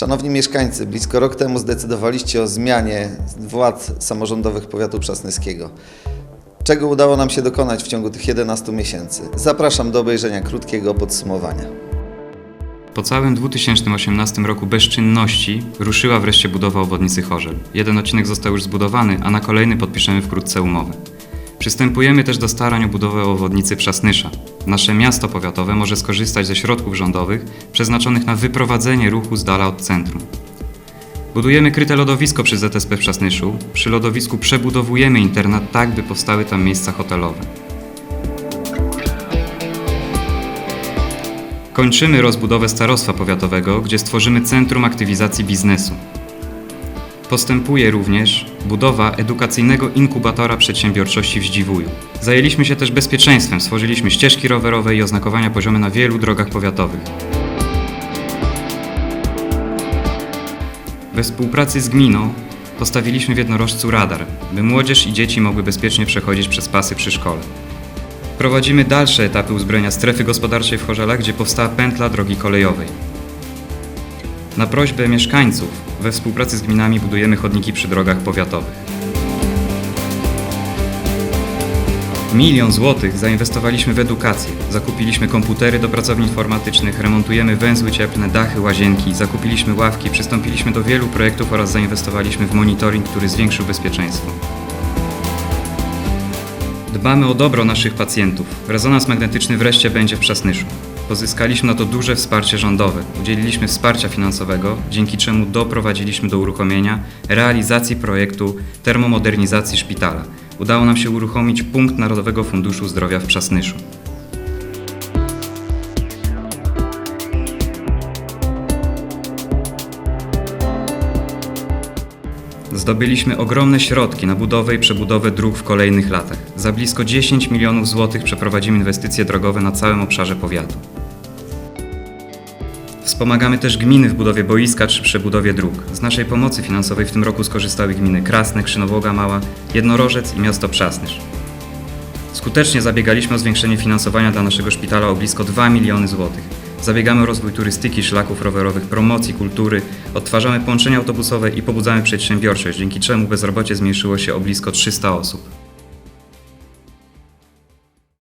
Szanowni mieszkańcy, blisko rok temu zdecydowaliście o zmianie władz samorządowych powiatu przasnyskiego. Czego udało nam się dokonać w ciągu tych 11 miesięcy? Zapraszam do obejrzenia krótkiego podsumowania. Po całym 2018 roku bezczynności ruszyła wreszcie budowa obwodnicy Chorzel. Jeden odcinek został już zbudowany, a na kolejny podpiszemy wkrótce umowę. Przystępujemy też do starań o budowę obwodnicy Przasnysza. Nasze miasto powiatowe może skorzystać ze środków rządowych przeznaczonych na wyprowadzenie ruchu z dala od centrum. Budujemy kryte lodowisko przy ZSP w Przasnyszu. Przy lodowisku przebudowujemy internat tak, by powstały tam miejsca hotelowe. Kończymy rozbudowę starostwa powiatowego, gdzie stworzymy centrum aktywizacji biznesu. Postępuje również budowa edukacyjnego inkubatora przedsiębiorczości w Zdziwuju. Zajęliśmy się też bezpieczeństwem, stworzyliśmy ścieżki rowerowe i oznakowania poziome na wielu drogach powiatowych. We współpracy z gminą postawiliśmy w jednorożcu radar, by młodzież i dzieci mogły bezpiecznie przechodzić przez pasy przy szkole. Prowadzimy dalsze etapy uzbrojenia strefy gospodarczej w Chorzelach, gdzie powstała pętla drogi kolejowej. Na prośbę mieszkańców we współpracy z gminami budujemy chodniki przy drogach powiatowych. Milion złotych zainwestowaliśmy w edukację. Zakupiliśmy komputery do pracowni informatycznych, remontujemy węzły cieplne, dachy, łazienki, zakupiliśmy ławki, przystąpiliśmy do wielu projektów oraz zainwestowaliśmy w monitoring, który zwiększył bezpieczeństwo. Dbamy o dobro naszych pacjentów. Rezonans magnetyczny wreszcie będzie w Przasnyszu. Pozyskaliśmy na to duże wsparcie rządowe. Udzieliliśmy wsparcia finansowego, dzięki czemu doprowadziliśmy do uruchomienia realizacji projektu termomodernizacji szpitala. Udało nam się uruchomić punkt Narodowego Funduszu Zdrowia w Przasnyszu. Zdobyliśmy ogromne środki na budowę i przebudowę dróg w kolejnych latach. Za blisko 10 milionów złotych przeprowadzimy inwestycje drogowe na całym obszarze powiatu. Wspomagamy też gminy w budowie boiska czy przebudowie dróg. Z naszej pomocy finansowej w tym roku skorzystały gminy Krasne, Krzynowoga Mała, Jednorożec i miasto Przasnysz. Skutecznie zabiegaliśmy o zwiększenie finansowania dla naszego szpitala o blisko 2 miliony złotych. Zabiegamy o rozwój turystyki, szlaków rowerowych, promocji, kultury, odtwarzamy połączenia autobusowe i pobudzamy przedsiębiorczość, dzięki czemu bezrobocie zmniejszyło się o blisko 300 osób.